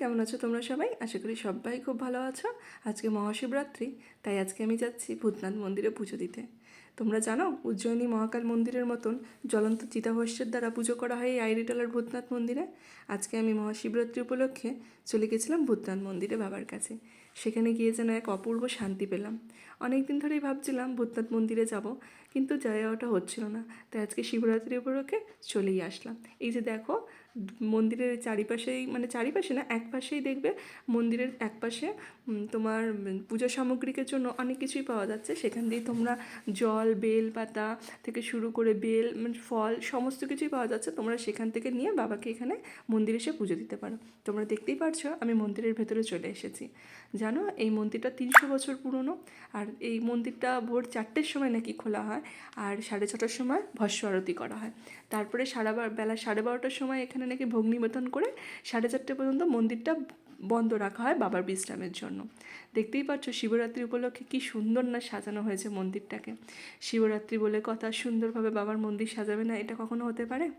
কেমন আছো তোমরা সবাই? আশা করি সবাই খুব ভালো আছো। আজকে মহাশিবরাত্রি, তাই আজকে আমি যাচ্ছি ভূতনাথ মন্দিরে পুজো দিতে। তোমরা জানো, উজ্জয়িনী মহাকাল মন্দিরের মতন জ্বলন্ত চিতাভস্যের দ্বারা পুজো করা হয় এই আইরিটলার ভূতনাথ মন্দিরে। আজকে আমি মহাশিবরাত্রি উপলক্ষে চলে গেছিলাম ভূতনাথ মন্দিরে বাবার কাছে। সেখানে গিয়ে যেন এক অপূর্ব শান্তি পেলাম। অনেক দিন ধরেই ভাবছিলাম ভূতনাথ মন্দিরে যাব, কিন্তু যাওয়াটা হচ্ছিল না। তাই আজকে শিবরাত্রি উপলক্ষে চলেই আসলাম। এই যে দেখো মন্দিরের চারিপাশেই মানে চারিপাশে না, এক পাশেই দেখবে মন্দিরের এক পাশে তোমার পূজা সামগ্রিকের জন্য অনেক কিছুই পাওয়া যাচ্ছে। সেখান দিয়ে তোমরা জল, বেল পাতা থেকে শুরু করে বেল মানে ফল, সমস্ত কিছুই পাওয়া যাচ্ছে। তোমরা সেখান থেকে নিয়ে বাবাকে এখানে মন্দিরে এসে পুজো দিতে পারো। তোমরা দেখতেই পারছ, আমি মন্দিরের ভেতরে চলে এসেছি। জানো, এই মন্দিরটা তিনশো বছর পুরনো আর এই মন্দিরটা ভোর চারটের সময় নাকি খোলা হয় আর সাড়ে ছটার সময় ভস্য আরতি করা হয়। তারপরে সারা বেলা সাড়ে বারোটার সময় এখানে নাকি ভোগ নিবেদন করে সাড়ে চারটে পর্যন্ত মন্দিরটা বন্ধ রাখা হয় বাবার বিশ্রামের জন্য। দেখতেই পাচ্ছ শিবরাত্রি উপলক্ষে কি সুন্দর না সাজানো হয়েছে মন্দিরটাকে। শিবরাত্রি বলে কথা সুন্দরভাবে বাবার মন্দির সাজাবে না, এটা কখনো হতে পারে?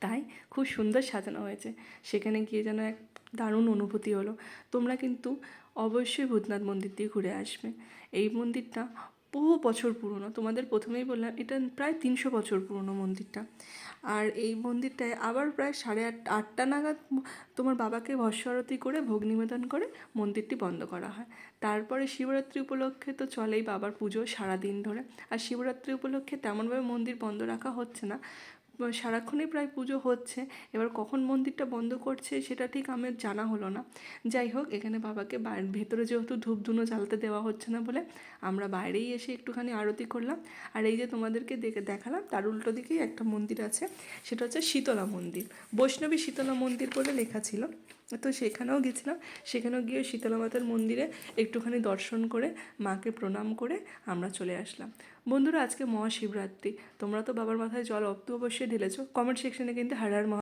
তাই খুব সুন্দর সাজানো হয়েছে। সেখানে গিয়ে যেন এক দারুণ অনুভূতি হলো। তোমরা কিন্তু অবশ্যই ভূতনাথ মন্দির দিয়ে ঘুরে আসবে। এই মন্দিরটা বহু বছর পুরনো, তোমাদের প্রথমেই বললাম, এটা প্রায় তিনশো বছর পুরনো মন্দিরটা। আর এই মন্দিরটায় আবার প্রায় সাড়ে আট, আটটা নাগাদ তোমার বাবাকে ভস্মারতি করে ভোগ নিবেদন করে মন্দিরটি বন্ধ করা হয়। তারপরে শিবরাত্রি উপলক্ষে তো চলেই বাবার পুজো সারাদিন ধরে। আর শিবরাত্রি উপলক্ষে তেমনভাবে মন্দির বন্ধ রাখা হচ্ছে না। সারাক্ষণই প্রায় পুজো হচ্ছে, এবার কখন মন্দিরটা বন্ধ করছে সেটা ঠিক আমার জানা হলো না। যাই হোক, এখানে বাবাকে ভেতরে যেহেতু ধূপ ধুনো জ্বালতে দেওয়া হচ্ছে না বলে আমরা বাইরেই এসে একটুখানি আরতি করলাম। আর এই যে তোমাদেরকে দেখে দেখালাম, তার উল্টো দিকেই একটা মন্দির আছে, সেটা হচ্ছে শীতলা মন্দির। বৈষ্ণবী শীতলা মন্দির বলে লেখা ছিল। তো সেখানেও গেছিলাম। সেখানেও গিয়ে শীতলা মাতার মন্দিরে একটুখানি দর্শন করে, মাকে প্রণাম করে আমরা চলে আসলাম। বন্ধুরা, আজকে মহাশিবরাত্রি। তোমরা তো বাবার মাথায় জল অব্দ অবশ্যই ঢেলেছো। কমেন্ট সেকশনে কিন্তু হার হার মহা